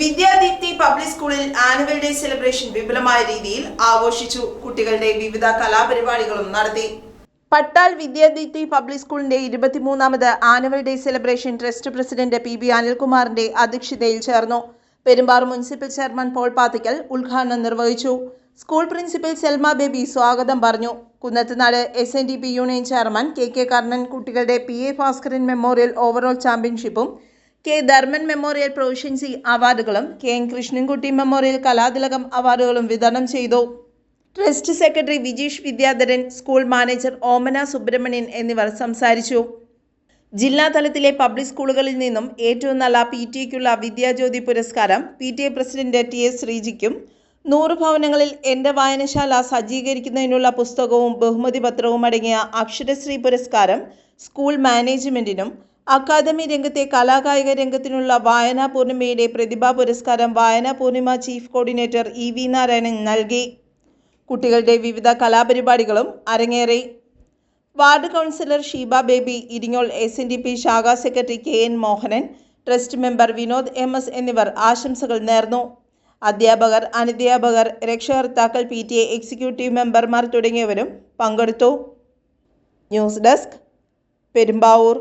Vidyadeepthi public സ്കൂളിൽ annual day celebration വിപുലമായ രീതിയിൽ ആഘോഷിച്ചു. കുട്ടികളുടെ വിവിധ കലാപരിപാടികളും നടത്തി. പട്ടാൽ വിദ്യാദീപ്തി പബ്ലിക് സ്കൂളിന്റെ ഇരുപത്തിമൂന്നാമത് annual day celebration trust president P B അനിൽകുമാറിന്റെ അധ്യക്ഷതയിൽ ചേർന്നു. പെരുമ്പാർ മുനിസിപ്പൽ ചെയർമാൻ പോൾ പാത്തിക്കൽ ഉദ്ഘാടനം നിർവഹിച്ചു. സ്കൂൾ പ്രിൻസിപ്പൽ സെൽമ ബേബി സ്വാഗതം പറഞ്ഞു. Kunnathunad S N D P union chairman K K Karnan കുട്ടികളുടെ P A Bhaskaran memorial overall ചാമ്പ്യൻഷിപ്പും K Dharman memorial proficiency അവാർഡുകളും കെ എൻ കൃഷ്ണൻകുട്ടി മെമ്മോറിയൽ കലാതിലകം അവാർഡുകളും വിതരണം ചെയ്തു. Trust secretary Vijeesh Vidyadharan school manager Omana Subramanian എന്നിവർ സംസാരിച്ചു. ജില്ലാ തലത്തിലെ പബ്ലിക് സ്കൂളുകളിൽ നിന്നും ഏറ്റവും നല്ല പി ടി എക്കുള്ള വിദ്യാജ്യോതി പുരസ്കാരം P T A president T S ശ്രീജിക്കും നൂറ് ഭവനങ്ങളിൽ എന്റെ വായനശാല സജ്ജീകരിക്കുന്നതിനുള്ള പുസ്തകവും ബഹുമതി പത്രവും അടങ്ങിയ അക്ഷരശ്രീ പുരസ്കാരം സ്കൂൾ മാനേജ്മെന്റിനും അക്കാദമി രംഗത്തെ കലാകായിക രംഗത്തിനുള്ള വായനാ പൂർണിമയിലെ പ്രതിഭാ പുരസ്കാരം Vayana Poornima chief coordinator E V Narayanan നൽകി. കുട്ടികളുടെ വിവിധ കലാപരിപാടികളും അരങ്ങേറി. Ward councillor Sheeba Baby Iringol S N D P ശാഖാ secretary K N Mohanan trust member Vinod M S എന്നിവർ ആശംസകൾ നേർന്നു. അധ്യാപകർ അനധ്യാപകർ രക്ഷകർത്താക്കൾ പി ടി എ എക്സിക്യൂട്ടീവ് മെമ്പർമാർ തുടങ്ങിയവരും പങ്കെടുത്തു. News desk Perumbavoor.